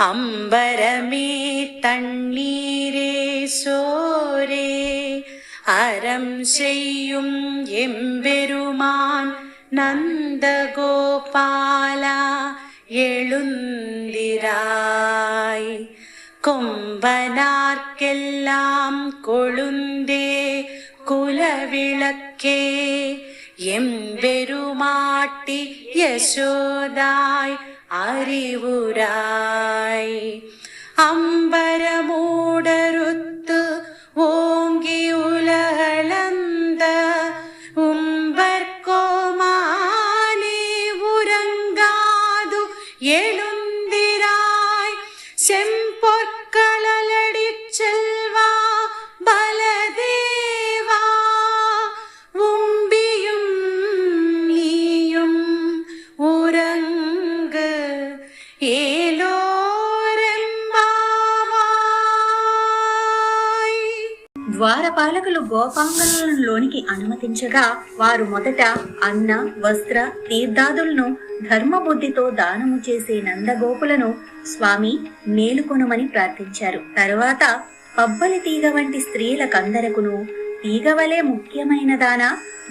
அம்பரமே தண்ணீரே சோரே அறம் செய்யும் எம்பெருமான் நந்தகோபாலா எழுந்திராய். கொம்பனார்க்கெல்லாம் கொழுந்தே குலவிளக்கே எம்பெருமாட்டி யசோதாய் അറിവുരായി. അമ്പരമൂടരുത്ത పాలకులు గోపాంగనంలోనికి అనుమతించగా వారు మొదట అన్న వస్త్ర తీర్థాదులను ధర్మబుద్ధితో దానము చేసే నందగోపులను స్వామి మేలుకొనుమని ప్రార్థించారు. తరువాత పబ్బలి తీగ వంటి స్త్రీల కందరకును తీగవలే ముఖ్యమైన దాన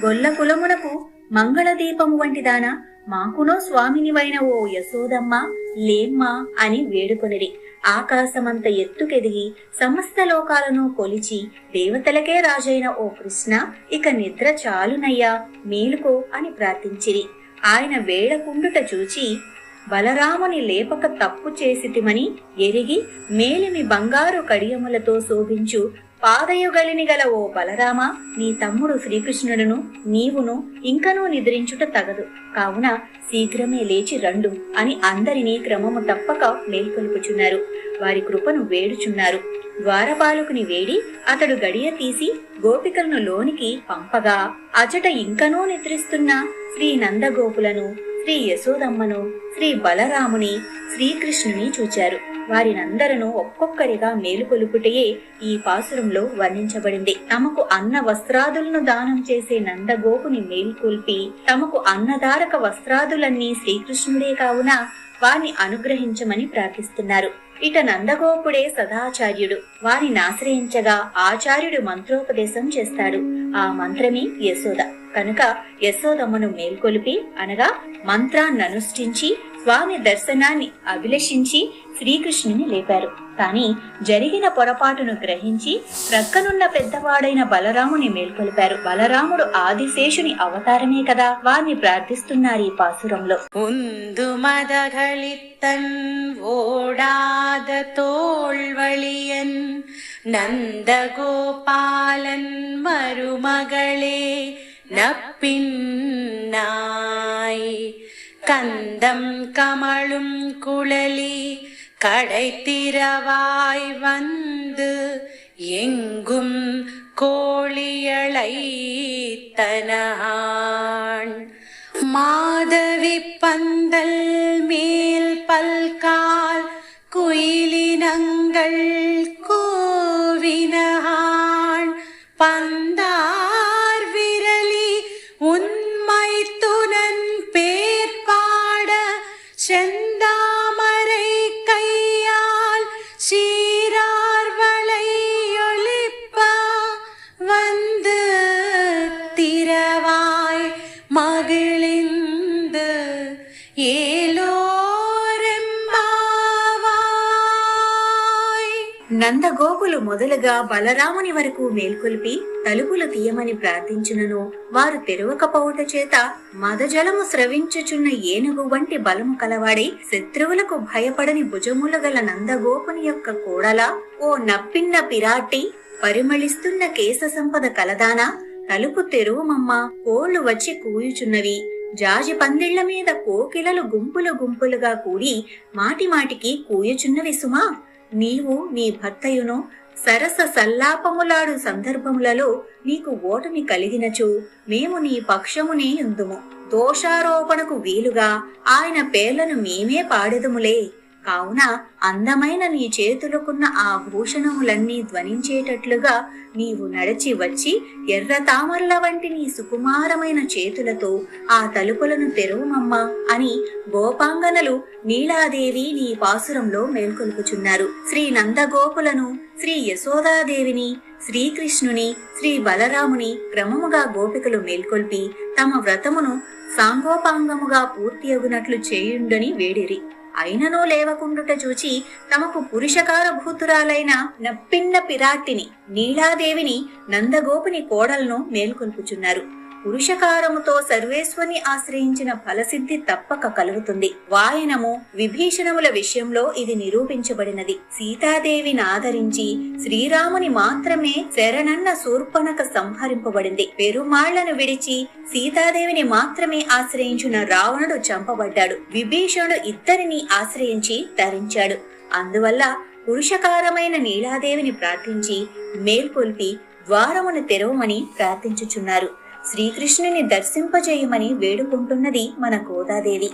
గొల్ల కులమునకు మంగళదీపము వంటిదానా మాకునో స్వామినివైన ఓ యశోదమ్మ లేమ్మా అని వేడుకొనిరి ఆకాశమంత ఎత్తుకెదిగి సమస్త లోకాలను కొలిచి దేవతలకే రాజైన ఓ కృష్ణ ఇక నిద్ర చాలునయ్యా మేలుకో అని ప్రార్థించిరి. ఆయన వేళకుండుట చూచి బలరాముని లేపక తప్పు చేసితిమని ఎరిగి మేలిమి బంగారు కడియములతో శోభించు పాదయుగలిని గల ఓ బలరామ నీ తమ్ముడు శ్రీకృష్ణుడును నీవును ఇంకనూ నిద్రించుట తగదు. కావున శీఘ్రమే లేచి రండు అని అందరినీ క్రమము తప్పక మేల్కొల్పుచున్నారు. వారి కృపను వేడుచున్నారు. ద్వారపాలకుని వేడి అతడు గడియ తీసి గోపికలను లోనికి పంపగా అచట ఇంకనూ నిద్రిస్తున్న శ్రీ నందగోపులను శ్రీ యశోదమ్మను శ్రీ బలరాముని శ్రీకృష్ణుని చూచారు. వారినందరను ఒక్కొక్కరిగా మేలుకొలుపుటయే ఈ పాసురంలో వర్ణించబడింది. తమకు అన్న వస్త్రాదులను దానం చేసే నందగోపుని మేల్కొల్పి తమకు అన్నదారక వస్త్రాదులన్నీ శ్రీకృష్ణుడే కావున వారిని అనుగ్రహించమని ప్రార్థిస్తున్నారు. ఇట నందగోపుడే సదాచార్యుడు. వారిని ఆశ్రయించగా ఆచార్యుడు మంత్రోపదేశం చేస్తాడు. ఆ మంత్రమే యశోద. కనుక యశోదమ్మను మేల్కొలిపి అనగా మంత్రాన్ని అనుష్ఠించి స్వామి దర్శనాన్ని అభిలషించి శ్రీకృష్ణుని లేపారు. కానీ జరిగిన పొరపాటును గ్రహించి ప్రక్కనున్న పెద్దవాడైన బలరాముని మేల్కొలిపారు. బలరాముడు ఆదిశేషుని అవతారమే కదా వారిని ప్రార్థిస్తున్నారు ఈ పాసురంలో. నందగోపాలన్ మరుమగళే నప్పిన్నా கந்தம் கமழும் குழலி கடைத்திரவாய் வந்து எங்கும் கோழியளை மாதவி பந்தல் மேல் பல்கால் குயிலினங்கள் தாமரை கையால் சீரார்வளை ஒழிப்பா. வந்து திரவாய் மகிழிந்து ஏ నందగోపులు మొదలుగా బలరాముని వరకు మేల్కొల్పి తలుపులు తీయమని ప్రార్థించునను. వారు తెరవకపోవుట చేత మదజలము స్రవించుచున్న ఏనుగు వంటి బలము కలవాడై శత్రువులకు భయపడని భుజములు గల నందగోపుని యొక్క కోడల ఓ నప్పిన్న పిరాటి పరిమళిస్తున్న కేశ సంపద కలదానా? తలుపు తెరువుమమ్మ కోళ్ళు వచ్చి కూయుచున్నవి. జాజి పందిళ్ళ మీద కోకిలలు గుంపులు గుంపులుగా కూడి మాటిమాటికి కూయుచున్నవి సుమా? నీవు నీ భర్తయును సరస సల్లాపములాడు సందర్భములలో నీకు ఓటమి కలిగినచు మేము నీ పక్షమునే ఉందుము దోషారోపణకు వీలుగా ఆయన పేర్లను మేమే పాడెదములే. కావున అందమైన నీ చేతులకున్న ఆ భూషణములన్నీ ధ్వనించేటట్లుగా నీవు నడిచి వచ్చి ఎర్ర తామరల వంటి నీ సుకుమారమైన చేతులతో ఆ తలుపులను తెరవుమమ్మా అని గోపాంగనలు నీలాదేవి నీ పాసురంలో మేల్కొల్పుచున్నారు. శ్రీ నందగోపులను శ్రీ యశోదాదేవిని శ్రీకృష్ణుని శ్రీ బలరాముని క్రమముగా గోపికలు మేల్కొల్పి తమ వ్రతమును సాంగోపాంగముగా పూర్తి అగునట్లు చేయుండని వేడిరి. అయిననూ లేవకుండుట చూచి తమకు పురుషకార భూతురాలైన నప్పిన్న పిరాట్టిని నీలాదేవిని నందగోపుని కోడలను మేల్కొల్పుచున్నారు. పురుషకారముతో సర్వేశ్వని ఆశ్రయించిన ఫలసిద్ధి తప్పక కలుగుతుంది. వాయనము విభీషణముల విషయంలో ఇది నిరూపించబడినది. సీతాదేవిని ఆదరించి శ్రీరాముని మాత్రమే శరణన్న శూర్పణక సంహరింపబడింది. పెరుమాళ్ళను విడిచి సీతాదేవిని మాత్రమే ఆశ్రయించిన రావణుడు చంపబడ్డాడు. విభీషణుడు ఇద్దరిని ఆశ్రయించి తరించాడు. అందువల్ల పురుషకారమైన నీలాదేవిని ప్రార్థించి మేల్కొల్పి ద్వారమును తెరవమని ప్రార్థించుచున్నారు. శ్రీకృష్ణుని దర్శింపజేయమని వేడుకుంటున్నది మన గోదాదేవి.